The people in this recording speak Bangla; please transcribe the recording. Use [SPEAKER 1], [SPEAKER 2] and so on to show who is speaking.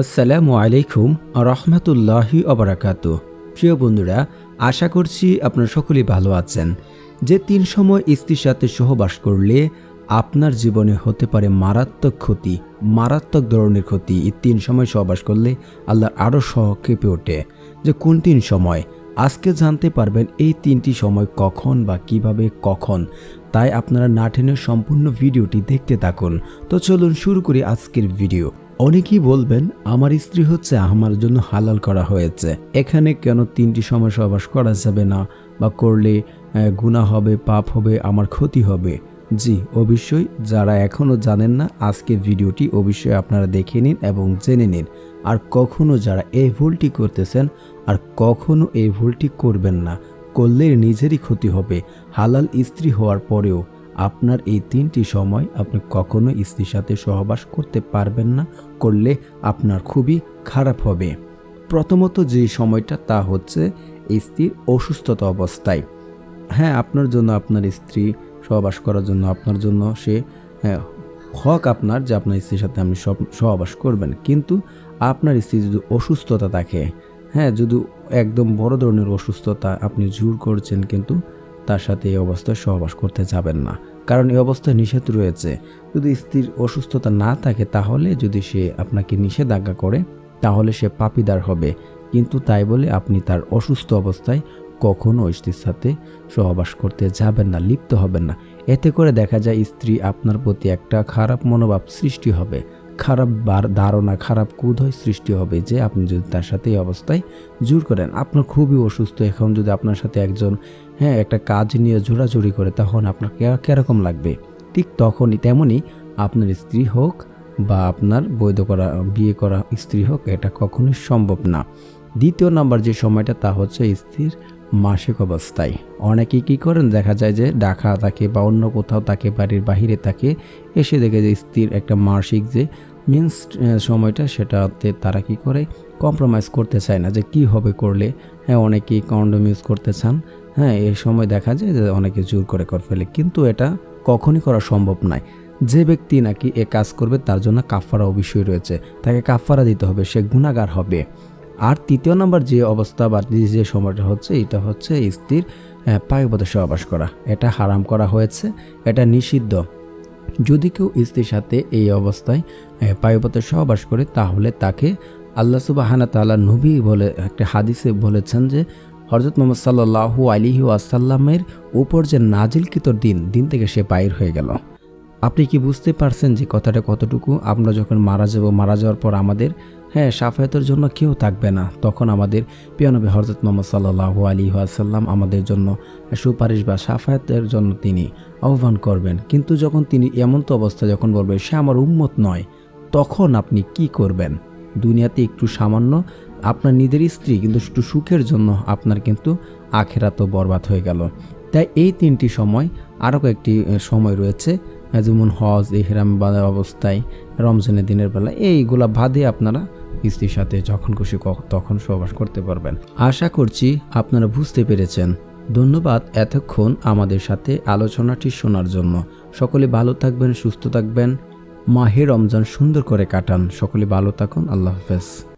[SPEAKER 1] আসসালামু আলাইকুম রহমতুল্লাহি অবরাকাত প্রিয় বন্ধুরা, আশা করছি আপনারা সকলেই ভালো আছেন। যে তিন সময় স্ত্রীর সাথে সহবাস করলে আপনার জীবনে হতে পারে মারাত্মক ক্ষতি, মারাত্মক ধরনের ক্ষতি। এই তিন সময় সহবাস করলে আল্লাহ আরও সহ কেঁপে ওঠে। যে কোন তিন সময়? আজকে জানতে পারবেন এই তিনটি সময় কখন বা কীভাবে কখন। তাই আপনারা না সম্পূর্ণ ভিডিওটি দেখতে থাকুন। তো চলুন শুরু করি আজকের ভিডিও। অনেকেই বলবেন, আমার স্ত্রী হচ্ছে আমার জন্য হালাল করা হয়েছে। এখানে কেন তিনটি সময় সহবাস করা যাবে না? বা করলে গুণা হবে, পাপ হবে, আমার ক্ষতি হবে? জি, অবশ্যই। যারা এখনও জানেন না, আজকের ভিডিওটি অবশ্যই আপনারা দেখে নিন এবং জেনে নিন। আর কখনও যারা এই ভুলটি করতেছেন, আর কখনও এই ভুলটি করবেন না, করলে নিজেরই ক্ষতি হবে। হালাল স্ত্রী হওয়ার পরেও আপনার এই তিনটি সময় আপনি কখনো স্ত্রীর সাথে সহবাস করতে পারবেন না করলে আপনার খুবই খারাপ হবে। প্রথমত যে সময়টা তা হচ্ছে স্ত্রীর অসুস্থতা অবস্থায়। হ্যাঁ আপনার জন্য আপনার স্ত্রী সহবাস করার জন্য আপনার জন্য সে হ্যাঁ, হক আপনার যে আপনার স্ত্রীর সাথে আপনি সহবাস করবেন। কিন্তু আপনার স্ত্রী যদি অসুস্থতা থাকে হ্যাঁ যদি একদম বড় ধরনের অসুস্থতা আপনি জোর করছেন কিন্তু তার সাথে এই অবস্থায় সহবাস করতে যাবেন না। কারণ এই অবস্থায় নিষেধ রয়েছে। যদি স্ত্রীর অসুস্থতা না থাকে তাহলে যদি সে আপনাকে নিষেধাজ্ঞা করে, তাহলে সে পাপিদার হবে। কিন্তু তাই বলে আপনি তার অসুস্থ অবস্থায় কখনও স্ত্রীর সাথে সহবাস করতে যাবেন না, লিপ্ত হবেন না। এতে করে দেখা যায় স্ত্রী আপনার প্রতি একটা খারাপ মনোভাব সৃষ্টি হবে। খারাপ বার ধারণা, খারাপ কুধয় সৃষ্টি হবে যে আপনি যদি তার সাথে এই অবস্থায় জোর করেন, আপনার খুবই অসুস্থ। এখন যদি আপনার সাথে একজন হ্যাঁ একটা কাজ নিয়ে জোরাজুরি করে তখন আপনার কীরকম লাগবে? ঠিক তখনই তেমনই আপনার স্ত্রী হোক বা আপনার বৈধ করা, বিয়ে করা স্ত্রী হোক, এটা কখনোই সম্ভব না। দ্বিতীয় নাম্বার যে সময়টা, তা হচ্ছে স্ত্রীর মাসিক অবস্থায়। অনেকেই কী করেন? দেখা যায় যে ডাকা থাকে বা অন্য কোথাও থাকে, বাড়ির বাহিরে থাকে, এসে দেখে যে স্ত্রীর একটা মাসিক যে মিন্স সময়টা, সেটাতে তারা কি করে? কম্প্রোমাইজ করতে চায় না যে কি হবে করলে। হ্যাঁ অনেকেই কন্ডোম ইউজ করতে চান। হ্যাঁ এই সময় দেখা যায় যে অনেকে জোর করে করে ফেলে, কিন্তু এটা কখনই করা সম্ভব নয়। যে ব্যক্তি নাকি এ কাজ করবে, তার জন্য কাফারা অবশ্যই রয়েছে। তাকে কাফারা দিতে হবে, সে গুণাগার হবে। আর তৃতীয় নম্বর যে অবস্থা বা যে সময়টা হচ্ছে, এটা হচ্ছে স্ত্রীর পায়ুপথে সহবাস করা। এটা হারাম করা হয়েছে, এটা নিষিদ্ধ। যদি কেউ স্ত্রীর সাথে এই অবস্থায় পায়ুপথে সহবাস করে, তাহলে তাকে আল্লাহ সুবাহানা তাল্লাহ নবী বলে, একটা হাদিসে বলেছেন যে হরজত মোহাম্মদ সাল্লাহু আলিহি আসাল্লামের উপর যে নাজিলকৃত দিন দিন থেকে সে বাইর হয়ে গেল। আপনি কি বুঝতে পারছেন যে কথাটা কতটুকু? আমরা যখন মারা যাব, মারা যাওয়ার পর আমাদের হ্যাঁ সাফায়তের জন্য কেউ থাকবে না। তখন আমাদের পিয়ানবী হরজত মোহাম্মদ সাল্লাহু আলী আসাল্লাম আমাদের জন্য সুপারিশ বা সাফায়াতের জন্য তিনি আহ্বান করবেন। কিন্তু যখন তিনি এমন তো অবস্থা, যখন বলবেন সে আমার উম্মত নয়, তখন আপনি কি করবেন? দুনিয়াতে একটু সামান্য আপনার নিজের স্ত্রী, কিন্তু একটু সুখের জন্য আপনার কিন্তু আখেরা তো বরবাদ হয়ে গেল। তাই এই তিনটি সময় আরও কয়েকটি সময় রয়েছে যেমন হজ ইহরাম অবস্থায়, রমজানের দিনের বেলা, এইগুলা বাদে আপনারা স্ত্রীর সাথে যখন খুশি তখন সহবাস করতে পারবেন। আশা করছি আপনারা বুঝতে পেরেছেন। ধন্যবাদ এতক্ষণ আমাদের সাথে আলোচনাটি শোনার জন্য। সকলে ভালো থাকবেন, সুস্থ থাকবেন। মাহে রমজান সুন্দর করে কাটান। সকলে ভালো থাকুন। আল্লাহ হাফেজ।